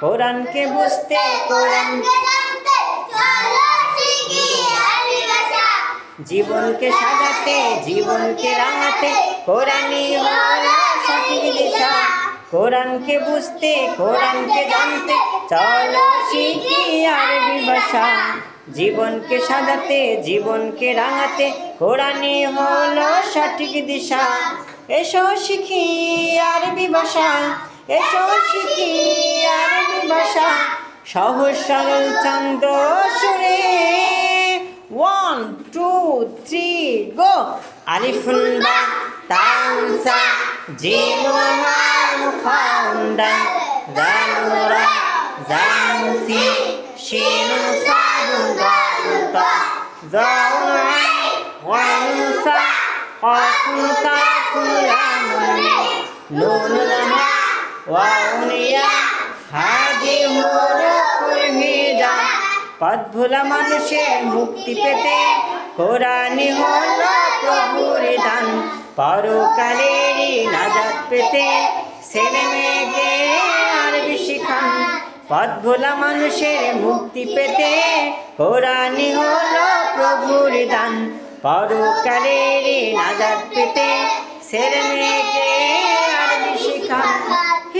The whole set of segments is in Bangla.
কোরআনকে বুঝতে কোরআন জীবনকে সাজাতে জীবনকে রাঙাতে কোরআনই হলো সঠিক দিশা। কোরআনকে বুঝতে কোরআনকে জানতে চলো শিখি আরবি ভাষা। জীবনকে সাজাতে জীবনকে রাঙাতে কোরআনই হলো সঠিক দিশা। এসো শিখি আরবি ভাষা। এসো শিখি আরবি ভাষা সহজ সরল ছন্দ সুরে ওয়ান টু থ্রি গো আলিফুল্লা তানসা জিমুহান ফাউন্ডা জানুরা জানসি শিনু ওয়ানসা ওয়াউনিয়া হাজি মুরুকুলহিদা পথ ভোলা মানুষের মুক্তি পেতে কোরআনি হল প্রভুর দান। পরকালেরই নাজাত পেতে ছেলে মেয়েদের আরবি শিখান। পথ মানুষের মুক্তি পেতে কোরআনি হল প্রভুর দান। পরকালেরই নাজাত পেতে ছেলে মেয়ে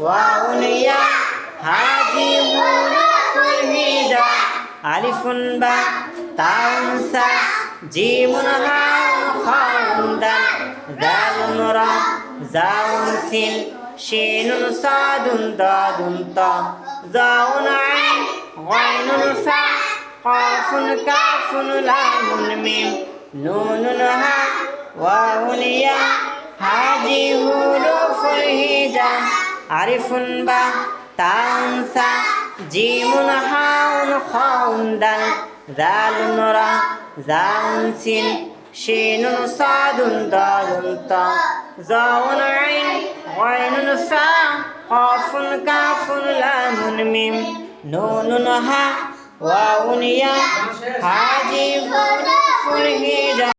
ওয়াউনিয়া হাজিমুন সুনিদা আলিফুন বা, তাউনসা, জিমুন হাউন খাউন্দা দালুন রা জাউন সিন শিনুন সাদুন, দাদুন তা জাউন আইন গাইনুন ফা কাফুন কাফুন লামুন মিম, নুনুন হা ওয়াউনিয়া আরিফুন বা তাউন জিমুন হাউন খাউন দাল দালুন রা জাউন শিনুন সাদুন দালুন তা জাউন আইন ওয়াইনুন সা, কফুন কাফুন লামুন মিম, নুনুন হা, ওয়াউন ইয়া হাজিবুন ফুলহিরা